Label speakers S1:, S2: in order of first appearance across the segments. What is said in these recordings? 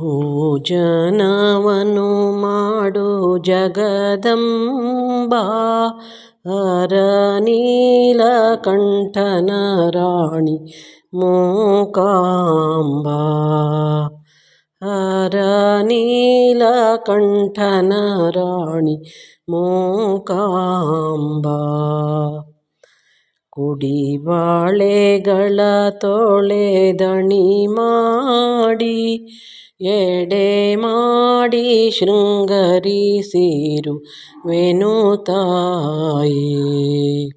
S1: ಭೋಜನವನು ಮಾಡು ಜಗದಂಬಾ ಹರ ನೀಲಕಂಠನ ರಾಣಿ ಮೂಕಾಂಬಾ. ನೀಲ ಕಂಠನ ರಾಣಿ ಮೂಕಾಂಬಾ. ಕುಡಿ ಬಾಳೆಗಳ ತೊಳೆದಣಿ ಮಾಡಿ ಎಡೆ ಮಾಡಿ ಶೃಂಗರಿಸಿರು ವೆನು ತಾಯಿ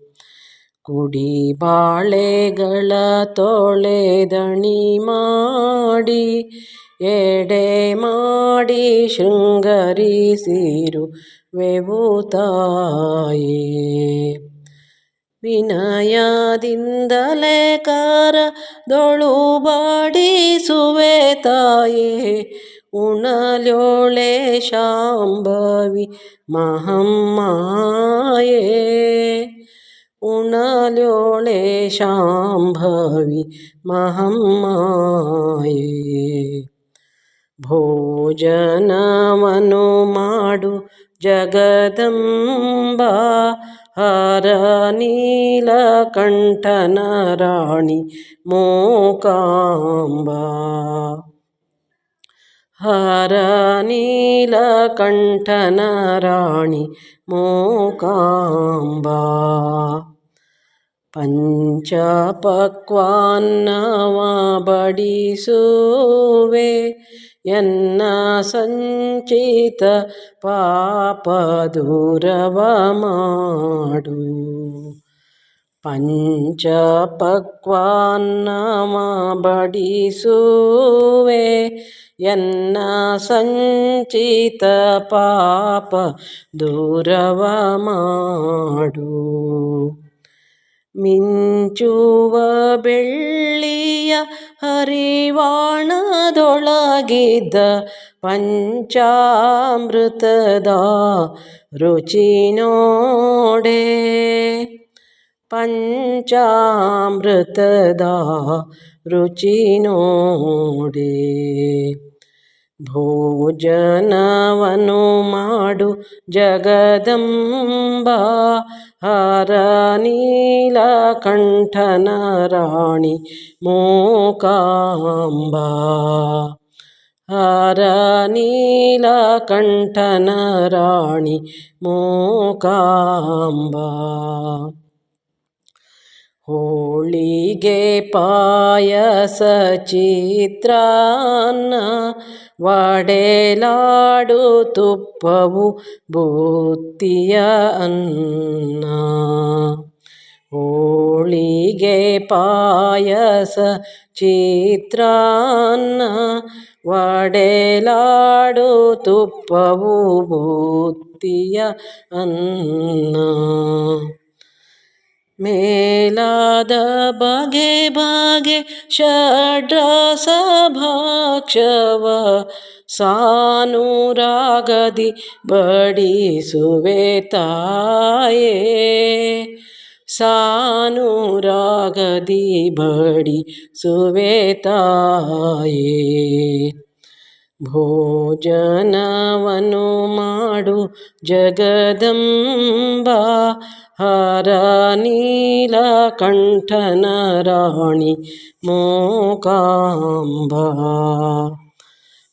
S1: ಕುಡಿ ಬಾಳೆಗಳ ತೊಳೆದಣಿ ಮಾಡಿ ಎಡೆ ಮಾಡಿ ಶೃಂಗರಿಸಿರು ವೆವು ತಾಯಿ ವಿನಯದಿಂದಲೇ ಕರದೊಳು ಬಾಡಿಸುವೆ ತಾಯೇ ಉಣಲ್ಯೋಳೆ ಶಾಂಭವಿ ಮಹಮ್ಮಾಯೇ ಉಣಲ್ಯೋಳೆ ಶಾಂಭವಿ ಮಹಮ್ಮಾಯೇ ಭೋಜನವನು ಮಾಡು ಜಗದಂಬಾ हारनीलकण्ठनराणि मोकाम्बा हरनीलकण्ठनराणि मोकाम्बा पञ्चपक्वान्नवा बडिसुवे ಎನ್ನ ಸಂಚಿತ ಪಾಪ ದೂರವ ಮಾಡು ಪಂಚಪಕ್ವಾನ್ನವ ಬಡಿಸುವೆ ಎನ್ನ ಸಂಚಿತ ಪಾಪ ದೂರವ ಮಾಡು ಮಿಂಚುವ ಬೆಳ್ಳಿಯ ಹರಿವಾಣದೊಳಗಿದ್ದ ಪಂಚಾಮೃತದ ರುಚಿ ನೋಡೆ ಪಂಚಾಮೃತದ ರುಚಿ ನೋಡೆ ಭೋಜನವನು ಮಾಡು ಜಗದಂಬಾ ಹರ ನೀಲಕಂಠನ ರಾಣಿ ಮೂಕಾಂಬಾ ಹರ ನೀಲಕಂಠನ ರಾಣಿ ಮೂಕಾಂಬಾ ಹೋಳಿಗೆ ಪಾಯಸ ಚಿತ್ರಾನ್ನ ವಡೆಲಾಡು ತುಪ್ಪವು ಬೂತ್ತಿಯ ಅನ್ನ. ಹೋಳಿಗೆ ಪಾಯಸ ಚಿತ್ರಾನ್ನ ವಡೆಲಾಡು ತುಪ್ಪವು ಭೂತಿಯ ಅನ್ನ. ಮೇಲಾದ ಬಗೆ ಬಗೆ ಷಡ್ರಸ ಭಾಕ್ಷವ ಸಾನುರಾಗದಿ ಬಡಿಸುವೆ ತಾಯೇ. ಸಾನುರಾಗದಿ ಬಡಿಸುವೆ ತಾಯೇ. ಭೋಜನವನು ಮಾಡು ಜಗದಂಬಾ ഹരനീലകണ്ഠനരാണി മൂകാംബ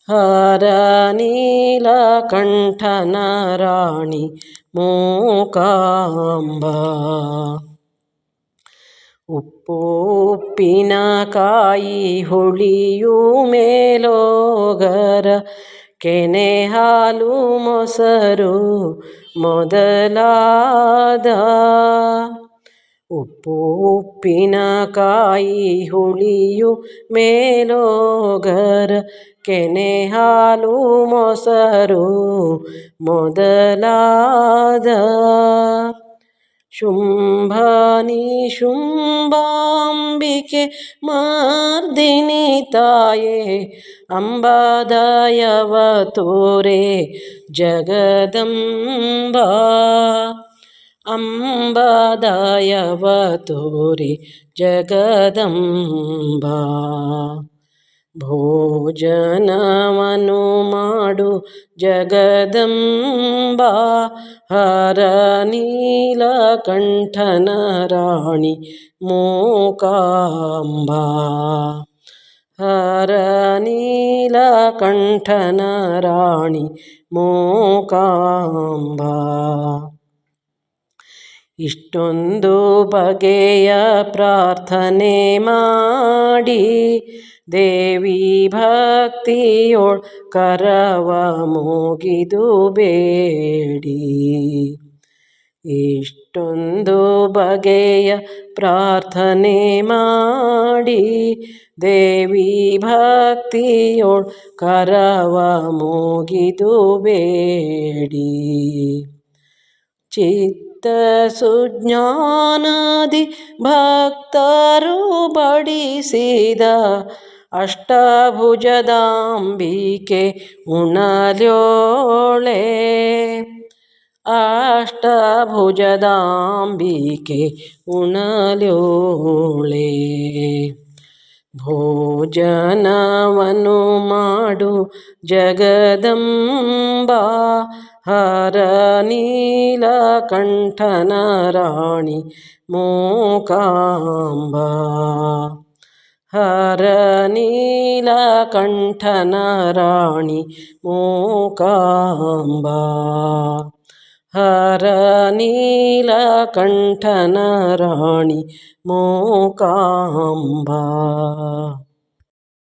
S1: ഹരനീലകണ്ഠനരാണി മൂകാംബ ഉപ്പൂപ്പിന കായി ഹൊളിയുമേലോകര ಕೆನೆ ಹಾಲು ಮೊಸರು ಮೊದಲಾದ ಉಪ್ಪು ಉಪ್ಪಿನಕಾಯಿ ಹುಳಿಯು ಮೇಲೋಗರ ಕೆನೆ ಹಾಲು ಮೊಸರು ಮೊದಲಾದ ശുംഭാനി ശുംഭാംബികെ മാർദിനി തായേ അംബാദായവതോരേ ജഗദംബ അംബാദായവതോരേ ജഗദംബ ಭೋಜನವನು ಮಾಡು ಜಗದಂಬ ಹರ ನೀಲಕಂಠನ ರಾಣಿ ಮೂಕಾಂಬ ಹರ ನೀಲಕಂಠನ ರಾಣಿ ಮೂಕಾಂಬ ಇಷ್ಟೊಂದು ಬಗೆಯ ಪ್ರಾರ್ಥನೆ ಮಾಡಿ, ದೇವಿ ಭಕ್ತಿಯೋಳ್ ಕರವ ಮುಗಿದು ಬೇಡಿ. ಇಷ್ಟೊಂದು ಬಗೆಯ ಪ್ರಾರ್ಥನೆ ಮಾಡಿ, ದೇವಿ ಭಕ್ತಿಯೋಳ್ ಕರವ ಮುಗಿದು ಬೇಡಿ. ಚಿತ್ತ ಸುಜ್ಞಾನದಿ ಭಕ್ತರು ಬಡಿಸಿದ ಅಷ್ಟಭುಜದಾಂಬಿಕೆ ಉಣಲ್ಯೋಳೆ. ಅಷ್ಟಭುಜದಾಂಬಿಕೆ ಉಣಲ್ಯೋಳೆ. ಭೋಜನವನು ಮಾಡು ಜಗದಂಬ ಹರ ನೀಲಕಂಠನ ರಾಣಿ ಮೋಕಾಂಬ. ಹರ ನೀಲಕಂಠನ ರಾಣಿ ಮೂಕಾಂಬ. हरनीलकण्ठनराणि मोकाम्बा